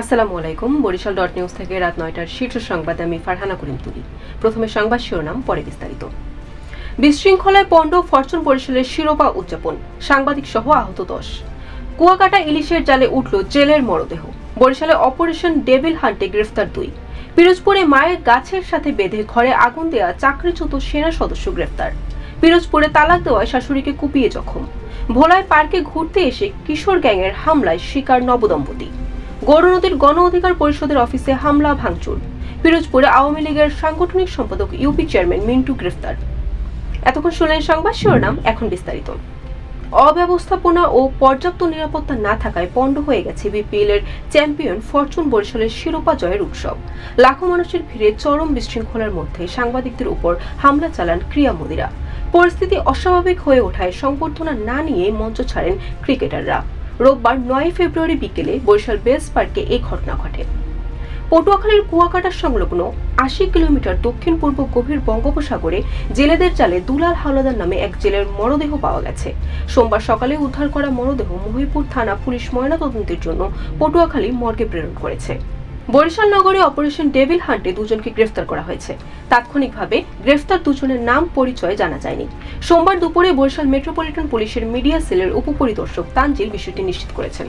আসসালামু আলাইকুম। Barishal dot news থেকে রাত নয়টার শীর্ষ সংবাদে আমি ফারহানা করিম তুলি। প্রথমে সংবাদ শিরোনাম, পরে বিস্তারিত। বিশৃঙ্খলায় পণ্ড ফরচুন বরিশালের শিরোপা উদযাপন, সাংবাদিক সহ আহত দশ। কুয়াকাটা ইলিশের জালে উঠল জেলের মরদেহ। বরিশালে অপারেশন ডেভিল হান্টে গ্রেফতার দুই। পিরোজপুরে মায়ের গাছের সাথে বেঁধে ঘরে আগুন দেয়া চাকরিচ্যুত সেনা সদস্য গ্রেফতার। পিরোজপুরে তালাক দেওয়ায় শাশুড়িকে কুপিয়ে জখম। ভোলায় পার্কে ঘুরতে এসে কিশোর গ্যাংয়ের হামলায় শিকার নবদম্পতি। গৌরনদীর গণ অধিকার পরিষদের অফিসে হামলা, ভাঙচুর। পিরোজপুরে আওয়ামী লীগের সাংগঠনিক সম্পাদক ইউপি চেয়ারম্যান মিন্টু গ্রেফতার। এতক্ষণ শুনলেন সংবাদ শিরোনাম, এখন বিস্তারিত। অব্যবস্থাপনা ও পর্যাপ্ত নিরাপত্তা না থাকায় পণ্ড হয়ে গেছে বিপিএল এর চ্যাম্পিয়ন ফরচুন বরিশালের শিরোপা জয়ের উৎসব। লাখো মানুষের ভিড়ে চরম বিশৃঙ্খলার মধ্যে সাংবাদিকদের উপর হামলা চালান ক্রীড়া মোদীরা। পরিস্থিতি অস্বাভাবিক হয়ে ওঠায় সংবর্ধনা না নিয়ে মঞ্চ ছাড়েন ক্রিকেটাররা। রোববার নয় ফেব্রুয়ারি বিকেলে বরিশাল বেস পার্কে এই ঘটনা ঘটে। পটুয়াখালীর কুয়াকাটা সংলগ্ন আশি কিলোমিটার দক্ষিণ পূর্ব গভীর বঙ্গোপসাগরে জেলেদের চালে দুলাল হাওলাদার নামে এক জেলের মরদেহ পাওয়া গেছে। সোমবার সকালে উদ্ধার করা মরদেহ মহিপুর থানা পুলিশ ময়নাতদন্তের জন্য পটুয়াখালী মর্গে প্রেরণ করেছে। বরিশাল নগরে অপারেশন ডেভিল হান্টে দুজনকে গ্রেফতার করা হয়েছে। তাৎক্ষণিকভাবে গ্রেফতার দুজনের নাম পরিচয় জানা যায়নি। সোমবার দুপুরে বরিশাল মেট্রোপলিটন পুলিশের মিডিয়া সেলের উপপরিদর্শক তানজিল বিষয়টি নিশ্চিত করেছেন।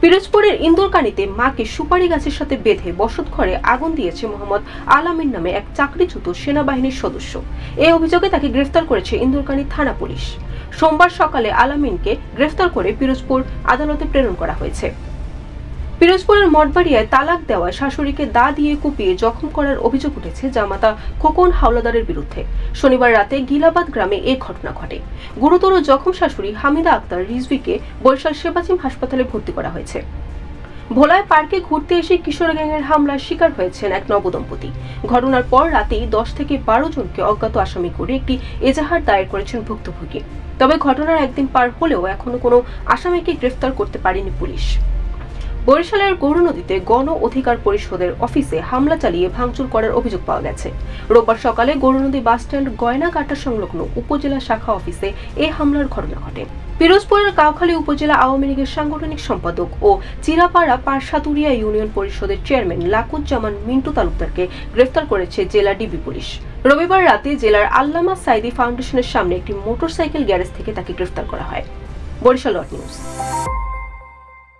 পিরোজপুরের ইন্দোরকানিতে মাকে সুপারি গাছের সাথে বেঁধে বসত ঘরে আগুন দিয়েছে মোহাম্মদ আলামিন নামে এক চাকরিচ্যুত সেনাবাহিনীর সদস্য। এই অভিযোগে তাকে গ্রেফতার করেছে ইন্দোরকানি থানা পুলিশ। সোমবার সকালে আলামিনকে গ্রেফতার করে পিরোজপুর আদালতে প্রেরণ করা হয়েছে। পিরোজপুরের মঠবাড়িয়ায় তালাক দেওয়ায় শাশুড়িকে দা দিয়ে কুপিয়ে জখম করার অভিযোগ উঠেছে জামাতা খোকন হাওলাদারের বিরুদ্ধে। শনিবার রাতে গিলাবাদ গ্রামে এ ঘটনা ঘটে। গুরুতর জখম শাশুড়ি হামিদা আক্তার রিজভিকে বরিশাল সেবাচিম হাসপাতালে ভর্তি করা হয়েছে। ভোলায় পার্কে ঘুরতে এসে কিশোর গ্যাংয়ের হামলার শিকার হয়েছেন এক নবদম্পতি। ঘটনার পর রাতেই দশ থেকে বারো জনকে অজ্ঞাত আসামি করে একটি এজাহার দায়ের করেছেন ভুক্তভোগী। তবে ঘটনার একদিন পার হলেও এখনও কোনো আসামিকে গ্রেফতার করতে পারেনি পুলিশ। বরিশালের গৌরনদীতে গণ অধিকার পরিষদের অফিসে হামলা চালিয়ে ভাঙচুর করার অভিযোগ পাওয়া গেছে। রোববার সকালে গৌরনদী বাসস্ট্যান্ড গয়নাকাটা সংলগ্ন উপজেলা শাখা অফিসে এই হামলার ঘটনা ঘটে। পিরোজপুরের কাউখালী উপজেলা আওয়ামী লীগের সাংগঠনিক সম্পাদক ও চিরাপাড়া পারসাতুরিয়া ইউনিয়ন পরিষদের চেয়ারম্যান লাকুজ্জামান মিন্টু তালুকদারকে গ্রেফতার করেছে জেলা ডিবি পুলিশ। রবিবার রাতে জেলার আল্লামা সাইদি ফাউন্ডেশনের সামনে একটি মোটরসাইকেল গ্যারেজ থেকে তাকে গ্রেফতার করা হয়। Barishal dot news.